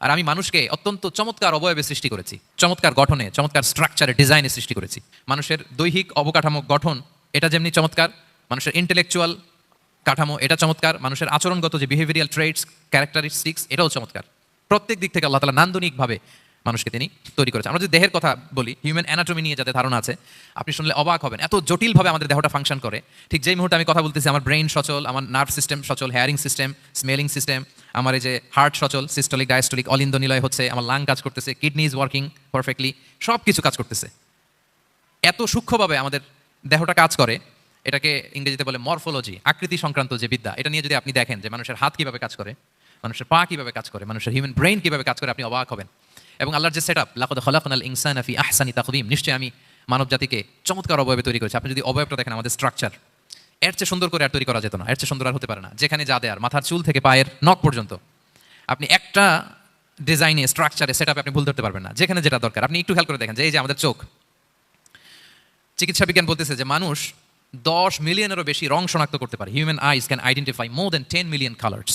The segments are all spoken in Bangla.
আর আমি মানুষকে অত্যন্ত চমৎকার অবয়বে সৃষ্টি করেছি। চমৎকার গঠনে, চমৎকার স্ট্রাকচারে ডিজাইনে সৃষ্টি করেছি। মানুষের দৈহিক অবকাঠামো গঠন এটা যেমনি চমৎকার, মানুষের ইন্টেলেকচুয়াল কাঠামো এটা চমৎকার, মানুষের আচরণগত যে বিহেভিয়ারিয়াল ট্রেডস ক্যারেক্টারিস্টিক্স এটাও চমৎকার। প্রত্যেক দিক থেকে আল্লাহ তালা নান্দনিকভাবে মানুষকে তিনি তৈরি করেছেন। আমরা যদি দেহের কথা বলি হিউম্যান অ্যানাটমি নিয়ে যাতে ধারণা আছে, আপনি শুনলে অবাক হবেন। এত জটিলভাবে আমাদের দেহটা ফাংশন করে। ঠিক যেই মুহূর্তে আমি কথা বলতেছি, আমার ব্রেইন সচল, আমার নার্ভ সিস্টেম সচল হেয়ারিং সিস্টেম স্মেলিং সিস্টেম আমার এই যে হার্ট সচল সিস্টলিক ডায়াস্টলিক অলিন্দ নিলয় হচ্ছে, আমার লাং কাজ করতেছে কিডনি ইজ ওয়ার্কিং পারফেক্টলি সব কিছু কাজ করতেছে। এত সূক্ষ্মভাবে আমাদের দেহটা কাজ করে, এটাকে ইংরেজিতে বলে মরফোলজি আকৃতি সংক্রান্ত যে বিদ্যা, এটা নিয়ে যদি আপনি দেখেন যে মানুষের হাত কীভাবে কাজ করে, মানুষের পা কীভাবে কাজ করে, মানুষের হিউম্যান ব্রেইন কীভাবে কাজ করে, আপনি অবাক হবেন। এবং আল্লাহর যে সেট আপ লাকদ খলাকনাল ইনসান আফি আহসানি তাকদিম নিশ্চয়ই আমি মানব জাতিকে চমৎকার অবয়বে তৈরি করেছি। আপনি যদি অবয়বটা দেখেন, আমাদের স্ট্রাকচার এর চেয়ে সুন্দর করে আর তৈরি করা যেত না, এর চেয়ে সুন্দর আর হতে পারে না। যেখানে যা দেয়ার, মাথার চুল থেকে পায়ের নখ পর্যন্ত। আপনি একটা ডিজাইনে স্ট্রাকচারে সেট আপনি ভুল ধরতে পারবেন না, যেখানে যেটা দরকার। আপনি একটু খেয়াল করে দেখেন যে এই যে আমাদের চোখ। চিকিৎসা বিজ্ঞান বলতেছে যে মানুষ দশ মিলিয়নেরও বেশি রং শনাক্ত করতে পারে। Human eyes can identify more than ten million colours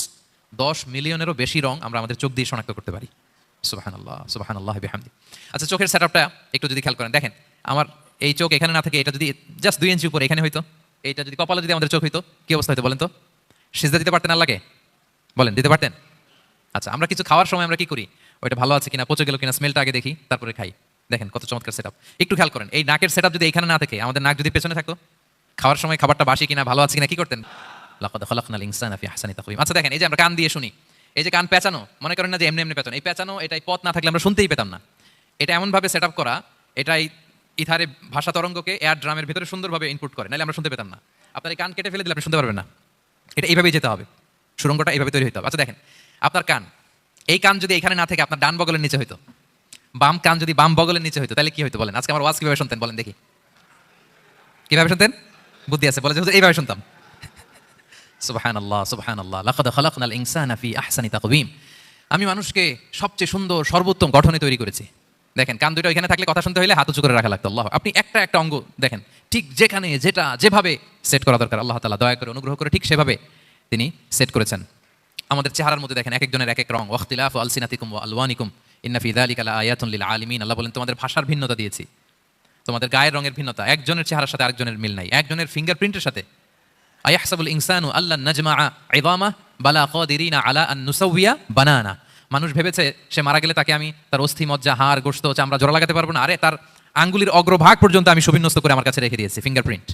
দশ মিলিয়নেরও বেশি রং আমরা আমাদের চোখ দিয়ে শনাক্ত করতে পারি। সুবাহান আল্লাহ সুবাহান আল্লাহ বিহামদি। আচ্ছা চোখের সেট একটু যদি খেয়াল করেন। দেখেন, আমার এই চোখ এখানে না থাকে, এটা যদি জাস্ট দুই ইঞ্চি উপরে, এখানে হইতো এইটা যদি কপালে যদি আমাদের চোখ হইতো, কি অবস্থা হইতো বলেন তো? সিজদা দিতে পারতেন আল্লাহকে? বলেন, দিতে পারতেন? আচ্ছা আমরা কিছু খাওয়ার সময় আমরা কি করি? ওইটা ভালো আছে কিনা, পচে গেল কিনা স্মেলটা আগে দেখি, তারপরে খাই। দেখেন কত চমৎকার সেট একটু খেয়াল করেন, এই নাকের সেট যদি এখানে না থাকে, আমাদের নাক যদি পেছনে থাকতো, খাওয়ার সময় খাবারটা বাসি কিনা, ভালো আছে কিনা, কি করতেন? আচ্ছা দেখেন, এই যে আমরা কান দিয়ে শুনি, এই যে কান পেঁচানো, মনে করেন না যে এমনি এমনি পেঁচানো, এই পেঁচানো, এটাই পথ না থাকলে আমরা শুনতেই পেতাম না। এটা এমনভাবে সেট আপ করা, এটাই ইথারে ভাষা তরঙ্গকে এয়ার ড্রামের ভিতরে সুন্দরভাবে ইনপুট করে। নাহলে আমরা শুনতে পেতাম না। আপনার এই কান কেটে ফেলে দিলে আপনি শুনতে পারবেন না। এটা এইভাবেই যেতে হবে। সুরঙ্গটা এইভাবে তৈরি হতে হবে। আচ্ছা দেখেন, আপনার কান, এই কান যদি এখানে না থাকে, আপনার ডান বগলের নিচে হইতো। বাম কান যদি বাম বগলের নিচে হইতো, তাহলে কি হইতো বলেন? আজকে আমার ওয়াজ কীভাবে শুনতেন বলেন দেখি। কীভাবে শুনতেন? বুদ্ধি আছে, বলে যে এইভাবে শুনতাম। সুবহান আল্লাহ সুবহান আল্লাহ লাকাদ খালাকনাল ইনসানা ফি আহসানি তাকওয়িম। আমি মানুষকে সবচেয়ে সুন্দর, সর্বোত্তম গঠনে তৈরি করেছি। দেখেন, কান দুইটা এখানে থাকলে কথা শুনতে হলে হাত উঁচু করে রাখা লাগতো, আল্লাহ আপনি একটা একটা অঙ্গ দেখেন, ঠিক যেখানে, যেটা, যেভাবে সেট করা দরকার, আল্লাহ তালা দয়া করে অনুগ্রহ করে ঠিক সেভাবে তিনি সেট করেছেন। আমাদের চেহারার মধ্যে দেখেন এক একজনের এক এক রং, ওয়াখতিলাফ আলসিনাতিকুম ওয়া আলওয়ানিকুম, ইন্না ফি যালিকা লাআয়াতুন লিল আলিমিন, আল্লাহ বলেন, তোমাদের ভাষার ভিন্নতা দিয়েছি, তোমাদের গায়ের রঙের ভিন্নতা, একজনের চেহারার সাথে আরেকজনের মিল নাই, একজনের ফিঙ্গারপ্রিন্টের সাথে। আয়াহসাবুল ইনসানু আল্লাহ নজমা ইদামা বালা কাদিরিনা আলা আন বানানা। মানুষ ভেবেছে সে মারা গেলে তাকে আমি তার অস্থি, মজ্জা, হাড় গোস্ত চামড়া জোড়া লাগাতে পারব না। আরে তার আঙ্গুলির অগ্রভাগ পর্যন্ত আমি সুবিন্যস্ত করে আমার কাছে রেখে দিয়েছি ফিঙ্গারপ্রিন্ট